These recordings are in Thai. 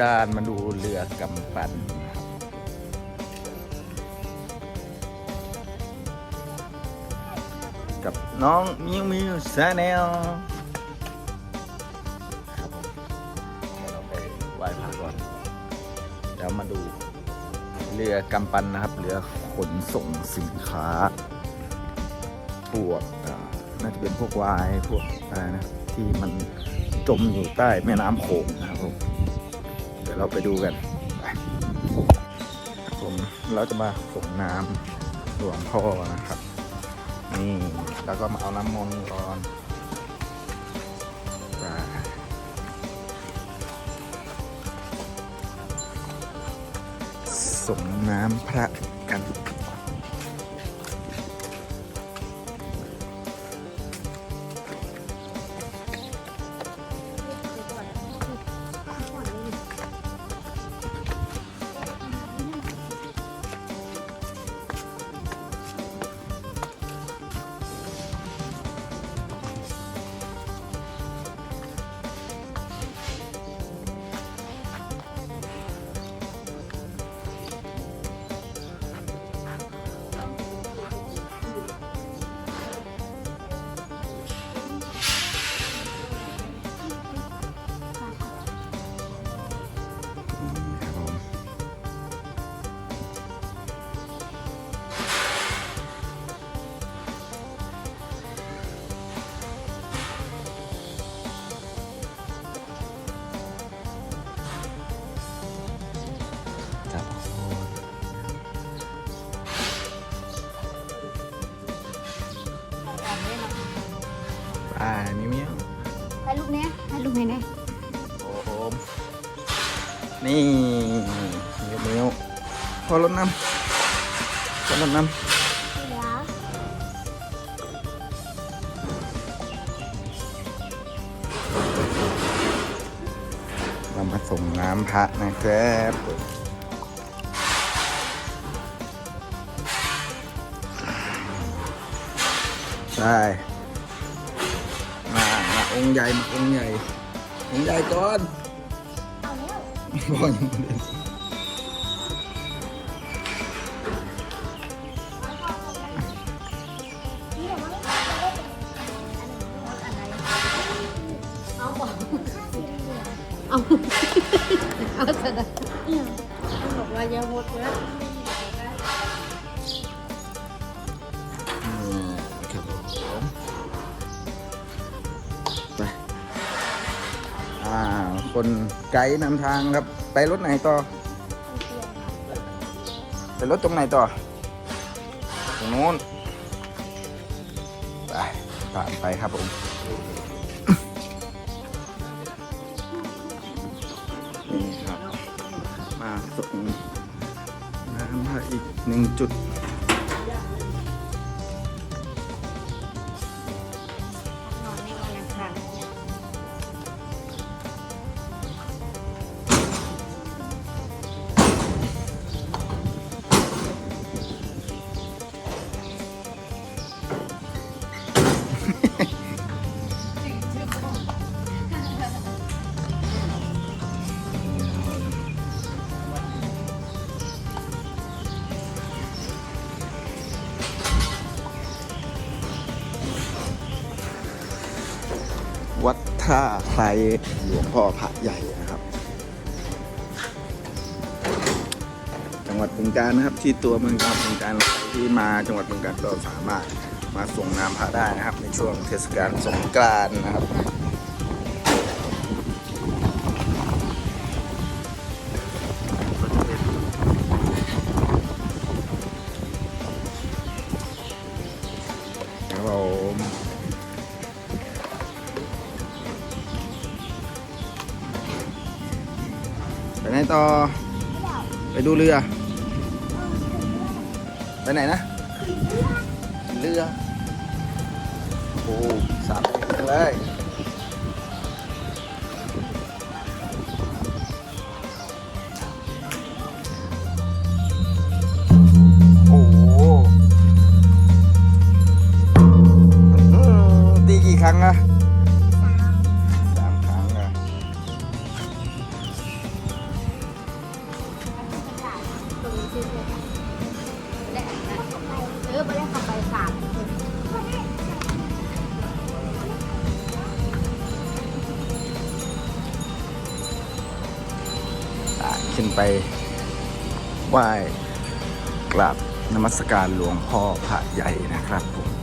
การมาดูเรือกำปั่นนะครับกับน้องมิวมิวซาแนลครับผมเดี๋ยวเราไปไหว้พระก่อนเดี๋ยวมาดูเรือกำปั่นนะครับ เรือขนส่งสินค้าพวกน่าจะเป็นพวกวายพวกอะไรนะที่มันจมอยู่ใต้แม่น้ำโขงนะครับผม ยวเราไปดูกันผมเราจะมาส่งน้ำหลวงพ่อนะครับ นี่แล้วก็มาเอาน้ำมนต์ก่อนส่งน้ำพระกัน ลูกเนี้ยให้ลูกเนี้ยเนี่ยโอ้โหนี่มิวมิวพอรถน้ำพอรถน้ำเดี๋ยวเรามาส่งน้ำพระนะครับใช่ มามาองค์ใหญ่มาองค์ใหญ่อง คนไกด์นำทางครับ ไปรถไหนต่อ ไปรถตรงไหนต่อ ตรงนู้น ไปผ่านไปครับผม นี่ครับ มาส่งน้ำมาอีกหนึ่งจุด ท่าไครหลวงพ่อพระใหญ่นะครับ จังหวัดบึงการนะครับ ที่ตัวเมืองจังหวัดบึงการที่มาจังหวัดบึงการก็สามารถมาส่งน้ำพระได้นะครับ ในช่วงเทศกาลสงกรานต์นะครับ ไปไหนต่อ ไปดูเรือ ไปไหนนะเรือ โอ้สามเลย ไปไหว้กราบนมัสการหลวงพ่อพระใหญ่นะครับผม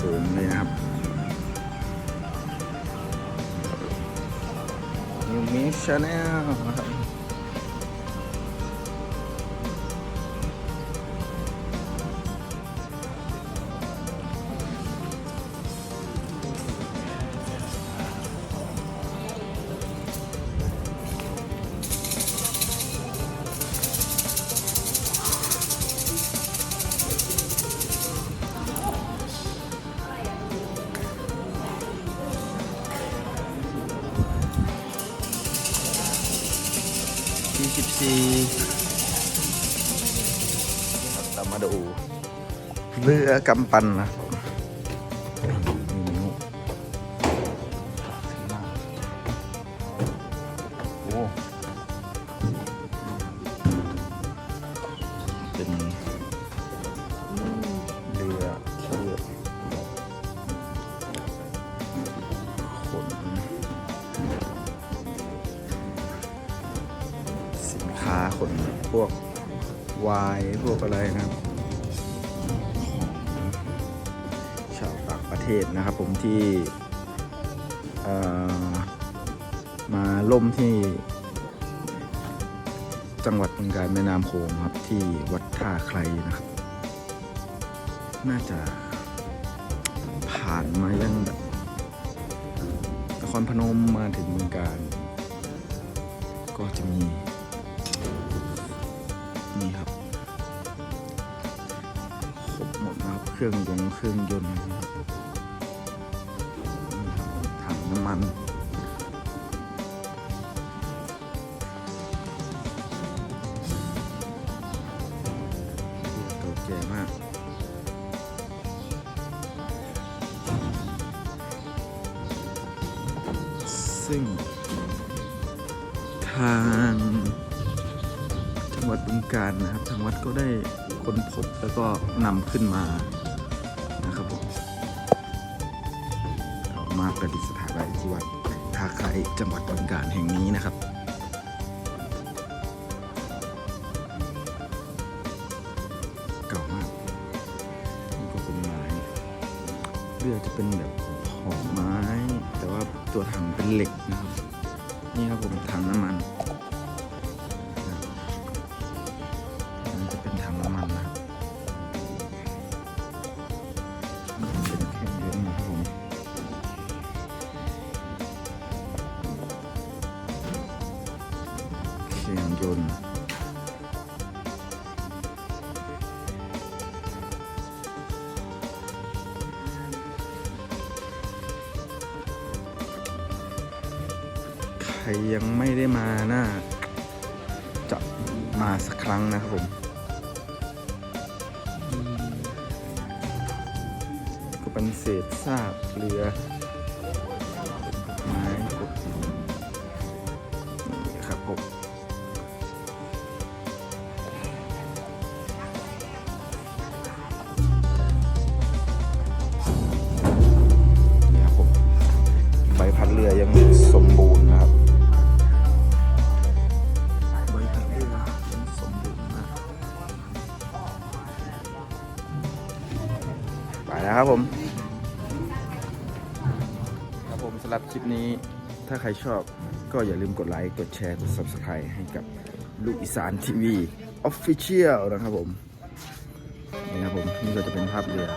สูงเลยนะครับนิวมิชแนลนะครับ ที่สิบสี่เรามาดูเรือกำปั้นนะ พวกวายพวกอะไรนะครับของชาวต่างประเทศนะครับผมที่มาล่มที่ จังหวัดบึงกาฬแม่น้ำโขงครับที่วัดท่าใครนะครับ น่าจะผ่านมายังแบบนครพนมมาถึงบึงกาฬก็จะมี นี่ครับครบหมดนะครับเครื่องยนต์เครื่องยนต์ถังน้ำมันเก่าแก่มากซึ่งทางจัง บึงกาฬนะครับ ทางวัดก็ได้ค้นพบแล้วก็นำขึ้นมานะครับผมเอามาประดิษฐานไว้ที่วัดท่าไคร้จังหวัดบึงกาฬแห่งนี้นะครับเก่ามากนี่ก็เป็นไม้เรือจะเป็นแบบหอมไม้ แต่ว่าตัวถังเป็นเหล็กนะครับ นี่ครับผมถังน้ำมัน รยังไม่ได้มาน่าจะมาสักครั้งนะครับผมก็เป็นเศษซากเรือ ครับผม ครับผมสำหรับคลิปนี้ถ้าใครชอบก็อย่าลืมกดไลค์กดแชร์กด Subscribe ให้กับลูกอีสานทีวีออฟฟิเชียลนะครับผม นี่ครับผม นี่ก็จะเป็นภาพเรือ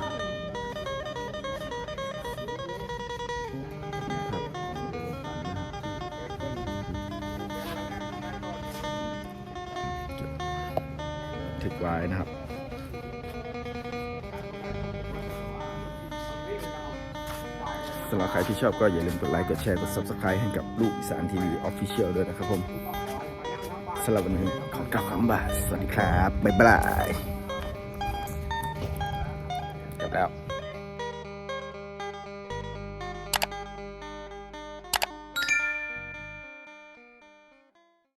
ถึกไว้นะครับ สำหรับใครที่ชอบก็อย่าลืมกดไลค์ กดแชร์ กด Subscribe ให้กับลูกอีสานทีวีออฟฟิเชียลด้วยนะครับผมสำหรับวันนี้ขอกล่าวคำบ่าสวัสดีครับ บ๊ายบาย กลับแล้ว